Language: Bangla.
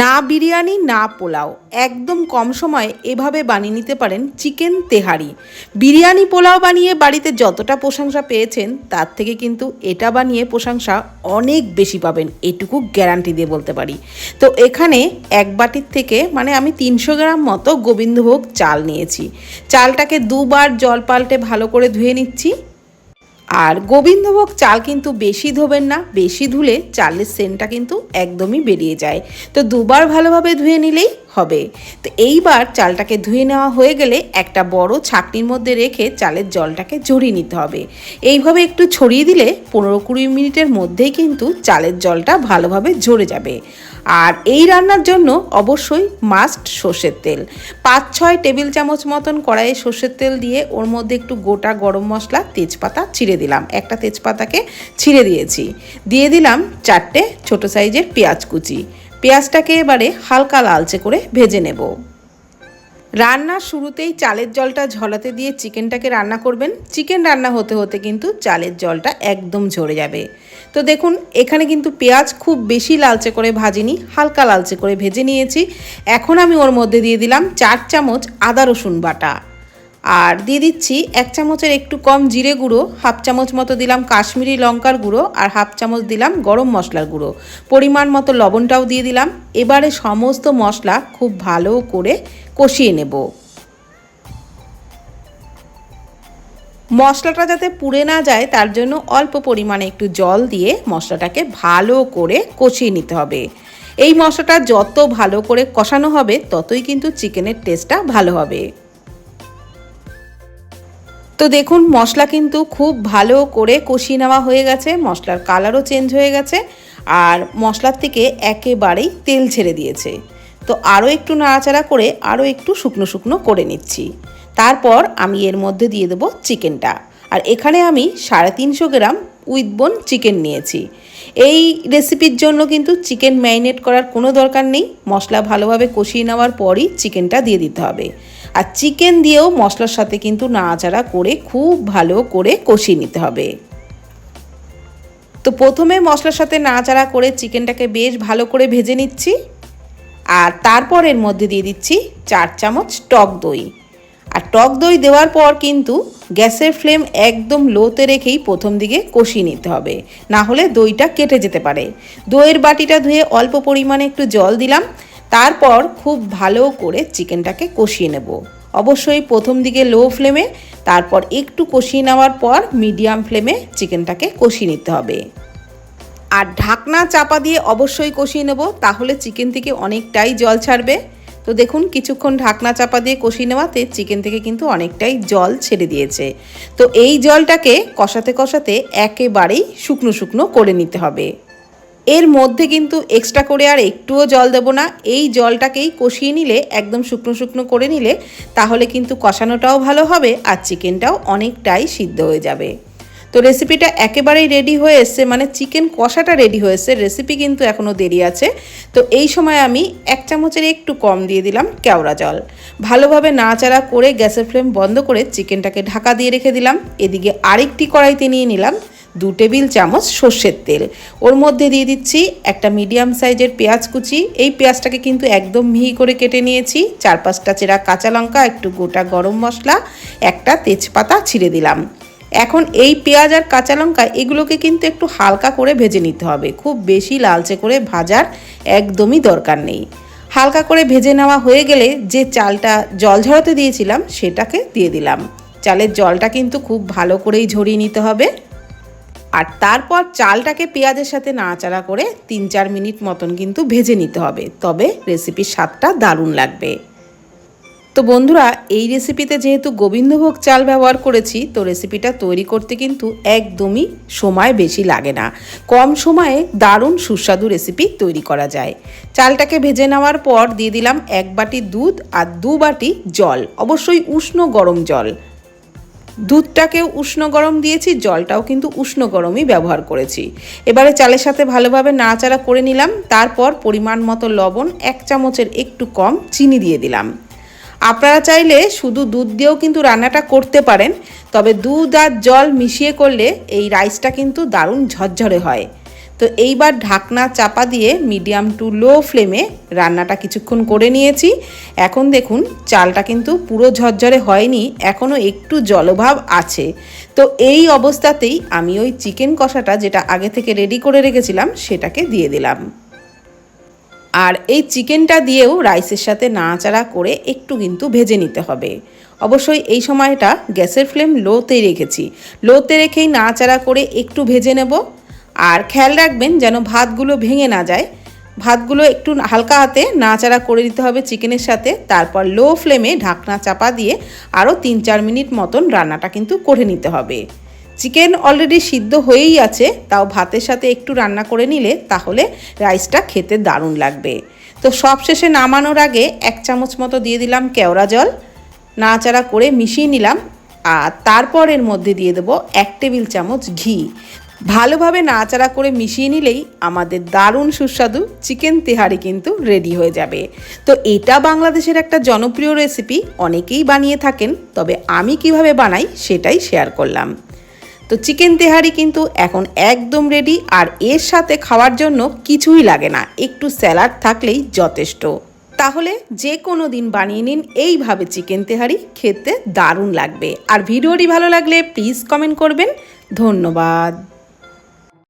না বিরিয়ানি, না পোলাও। একদম কম সময়ে এভাবে বানিয়ে নিতে পারেন চিকেন তেহারি। বিরিয়ানি, পোলাও বানিয়ে বাড়িতে যতটা প্রশংসা পেয়েছেন, তার থেকে কিন্তু এটা বানিয়ে প্রশংসা অনেক বেশি পাবেন। এটুকু গ্যারান্টি দিয়ে বলতে পারি। তো এখানে এক বাটির থেকে মানে আমি তিনশো গ্রাম মতো গোবিন্দভোগ চাল নিয়েছি। চালটাকে দুবার জল পাল্টে ভালো করে ধুয়ে নিচ্ছি। আর গোবিন্দভোগ চাল কিন্তু বেশি ধোবেন না, বেশি ধুলে চালের সেন্টটা কিন্তু একদমই বেরিয়ে যায়। তো দুবার ভালোভাবে ধুয়ে নিলেই হবে। তো এইবার চালটাকে ধুয়ে নেওয়া হয়ে গেলে একটা বড় ছাকনির মধ্যে রেখে চালের জলটাকে ঝরিয়ে নিতে হবে। এইভাবে একটু ছড়িয়ে দিলে পনেরো কুড়ি মিনিটের মধ্যেই কিন্তু চালের জলটা ভালোভাবে ঝরে যাবে। আর এই রান্নার জন্য অবশ্যই মাস্ট সর্ষের তেল। পাঁচ, ছয় টেবিল চামচ মতন কড়াইয়ে সর্ষের তেল দিয়ে ওর মধ্যে একটু গোটা গরম মশলা, তেজপাতা ছিঁড়ে দিলাম। একটা তেজপাতাকে ছিঁড়ে দিয়েছি। দিয়ে দিলাম চারটে ছোট সাইজের পেঁয়াজ কুচি। পেঁয়াজটাকে এবারে হালকা লালচে করে ভেজে নেব। রান্নার শুরুতেই চালের জলটা ঝলাতে দিয়ে চিকেনটাকে রান্না করবেন। চিকেন রান্না হতে হতে কিন্তু চালের জলটা একদম ঝরে যাবে। তো দেখুন, এখানে কিন্তু পেঁয়াজ খুব বেশি লালচে করে ভাজিনি, হালকা লালচে করে ভেজে নিয়েছি। এখন আমি ওর মধ্যে দিয়ে দিলাম চার চামচ আদা রসুন বাটা। আর দিয়ে দিচ্ছি এক চামচের একটু কম জিরে গুঁড়ো, হাফ চামচ মতো দিলাম কাশ্মীরি লঙ্কার গুঁড়ো আর হাফ চামচ দিলাম গরম মশলার গুঁড়ো। পরিমাণ মতো লবণটাও দিয়ে দিলাম। এবারে সমস্ত মশলা খুব ভালো করে কষিয়ে নেব। মশলাটা যাতে পুড়ে না যায়, তার জন্য অল্প পরিমাণে একটু জল দিয়ে মশলাটাকে ভালো করে কষিয়ে নিতে হবে। এই মশলাটা যত ভালো করে কষানো হবে, ততই কিন্তু চিকেনের টেস্টটা ভালো হবে। তো দেখুন, মশলা কিন্তু খুব ভালো করে কষিয়ে নেওয়া হয়ে গেছে, মশলার কালারও চেঞ্জ হয়ে গেছে, আর মশলার থেকে একেবারেই তেল ছেড়ে দিয়েছে। তো আরও একটু নাড়াচাড়া করে আরও একটু শুকনো শুকনো করে নিচ্ছি। তারপর আমি এর মধ্যে দিয়ে দেবো চিকেনটা। আর এখানে আমি সাড়ে তিনশো গ্রাম উইথ বোন চিকেন নিয়েছি। এই রেসিপির জন্য কিন্তু চিকেন ম্যারিনেট করার কোনো দরকার নেই, মশলা ভালোভাবে কষিয়ে নেওয়ার পরই চিকেনটা দিয়ে দিতে হবে। আর চিকেন দিয়েও মশলার সাথে কিন্তু নাড়াচাড়া করে খুব ভালো করে কষিয়ে নিতে হবে। তো প্রথমে মশলার সাথে নাড়াচাড়া করে চিকেনটাকে বেশ ভালো করে ভেজে নিচ্ছি। আর তারপর এর মধ্যে দিয়ে দিচ্ছি চার চামচ টক দই। আর টক দই দেওয়ার পর কিন্তু গ্যাসের ফ্লেম একদম লোতে রেখেই প্রথম দিকে কষিয়ে নিতে হবে। না হলে দইটা কেটে যেতে পারে। দইয়ের বাটিটা ধুয়ে অল্প পরিমাণে একটু জল দিলাম। তারপর খুব ভালো করে চিকেনটাকে কষিয়ে নেব। অবশ্যই প্রথম দিকে লো ফ্লেমে, তারপর একটু কষিয়ে নেওয়ার পর মিডিয়াম ফ্লেমে চিকেনটাকে কষিয়ে নিতে হবে। আর ঢাকনা চাপা দিয়ে অবশ্যই কষিয়ে নেব, তাহলে চিকেন থেকে অনেকটাই জল ছাড়বে। তো দেখুন, কিছুক্ষণ ঢাকনা চাপা দিয়ে কষিয়ে নেওয়াতে চিকেন থেকে কিন্তু অনেকটাই জল ছেড়ে দিয়েছে। তো এই জলটাকে কষাতে কষাতে একেবারেই শুকনো শুকনো করে নিতে হবে। এর মধ্যে কিন্তু এক্সট্রা করে আর একটুও জল দেবো না। এই জলটাকেই কষিয়ে নিলে, একদম শুকনো শুকনো করে নিলে, তাহলে কিন্তু কষানোটাও ভালো হবে আর চিকেনটাও অনেকটাই সিদ্ধ হয়ে যাবে। তো রেসিপিটা একেবারেই রেডি হয়ে এসছে মানে চিকেন কষাটা রেডি হয়েছে রেসিপি কিন্তু এখনও দেরি আছে। তো এই সময় আমি এক চামচের একটু কম দিয়ে দিলাম কেওড়া জল। ভালোভাবে নাড়াচাড়া করে গ্যাসের ফ্লেম বন্ধ করে চিকেনটাকে ঢাকা দিয়ে রেখে দিলাম। এদিকে আরেকটি কড়াইতে নিয়ে নিলাম দু টেবিল চামচ সর্ষের তেল। ওর মধ্যে দিয়ে দিচ্ছি একটা মিডিয়াম সাইজের পেঁয়াজ কুচি। এই পেঁয়াজটাকে কিন্তু একদম মিহি করে কেটে নিয়েছি। চার পাঁচটা চেরা কাঁচা লঙ্কা, একটু গোটা গরম মশলা, একটা তেজপাতা ছিঁড়ে দিলাম। এখন এই পেঁয়াজ আর কাঁচা লঙ্কা, এগুলোকে কিন্তু একটু হালকা করে ভেজে নিতে হবে। খুব বেশি লালচে করে ভাজার একদমই দরকার নেই। হালকা করে ভেজে নেওয়া হয়ে গেলে যে চালটা জল ঝরাতে দিয়েছিলাম, সেটাকে দিয়ে দিলাম। চালের জলটা কিন্তু খুব ভালো করেই ঝরিয়ে নিতে হবে। আর তারপর চালটাকে পেঁয়াজের সাথে নাড়াচাড়া করে তিন চার মিনিট মতন কিন্তু ভেজে নিতে হবে। তবে রেসিপির স্বাদটা দারুণ লাগবে। তো বন্ধুরা, এই রেসিপিতে যেহেতু গোবিন্দভোগ চাল ব্যবহার করেছি, তো রেসিপিটা তৈরি করতে কিন্তু একদমই সময় বেশি লাগে না। কম সময়ে দারুণ সুস্বাদু রেসিপি তৈরি করা যায়। চালটাকে ভেজে নেওয়ার পর দিয়ে দিলাম এক বাটি দুধ আর দু বাটি জল, অবশ্যই উষ্ণ গরম জল। দুধটাকেও উষ্ণ গরম দিয়েছি, জলটাও কিন্তু উষ্ণ গরমই ব্যবহার করেছি। এবারে চালের সাথে ভালোভাবে নাড়াচাড়া করে নিলাম, তারপর পরিমাণ মতো লবণ, এক চামচের একটু কম চিনি দিয়ে দিলাম। আপনারা চাইলে শুধু দুধ দিয়েও কিন্তু রান্নাটা করতে পারেন, তবে দুধ আর জল মিশিয়ে করলে এই রাইসটা কিন্তু দারুণ ঝরঝরে হয়। তো এইবার ঢাকনা চাপা দিয়ে মিডিয়াম টু লো ফ্লেমে রান্নাটা কিছুক্ষণ করে নিয়েছি। এখন দেখুন, চালটা কিন্তু পুরো ঝরঝরে হয়নি, এখনও একটু জলভাব আছে। তো এই অবস্থাতেই আমি ওই চিকেন কষাটা যেটা আগে থেকে রেডি করে রেখেছিলাম, সেটাকে দিয়ে দিলাম। আর এই চিকেনটা দিয়েও রাইসের সাথে নাড়াচাড়া করে একটু কিন্তু ভেজে নিতে হবে। অবশ্যই এই সময়টা গ্যাসের ফ্লেম লোতেই রেখেছি। লোতে রেখেই নাড়াচাড়া করে একটু ভেজে নেব। আর খেয়াল রাখবেন যেন ভাতগুলো ভেঙে না যায়। ভাতগুলো একটু হালকা হাতে নাড়াচাড়া করে দিতে হবে চিকেনের সাথে। তারপর লো ফ্লেমে ঢাকনা চাপা দিয়ে আরও তিন চার মিনিট মতন রান্নাটা কিন্তু করে নিতে হবে। চিকেন অলরেডি সিদ্ধ হয়েই আছে, তাও ভাতের সাথে একটু রান্না করে নিলে তাহলে রাইসটা খেতে দারুণ লাগবে। তো সবশেষে নামানোর আগে এক চামচ মতো দিয়ে দিলাম কেওড়া জল। নাড়াচাড়া করে মিশিয়ে নিলাম। আর তারপর এর মধ্যে দিয়ে দেবো এক টেবিল চামচ ঘি। ভালোভাবে নাড়াচাড়া করে মিশিয়ে নিলেই আমাদের দারুণ সুস্বাদু চিকেন তেহারি কিন্তু রেডি হয়ে যাবে। তো এটা বাংলাদেশের একটা জনপ্রিয় রেসিপি অনেকেই বানিয়ে থাকেন, তবে আমি কীভাবে বানাই সেটাই শেয়ার করলাম। তো চিকেন তেহারি কিন্তু এখন একদম রেডি আর এর সাথে খাওয়ার জন্য কিছুই লাগে না, একটু স্যালাড থাকলেই যথেষ্ট। তাহলে যে কোনো দিন বানিয়ে নিন, এইভাবে চিকেন তেহারি খেতে দারুণ লাগবে। আর ভিডিওটি ভালো লাগলে প্লিজ কমেন্ট করবেন। ধন্যবাদ।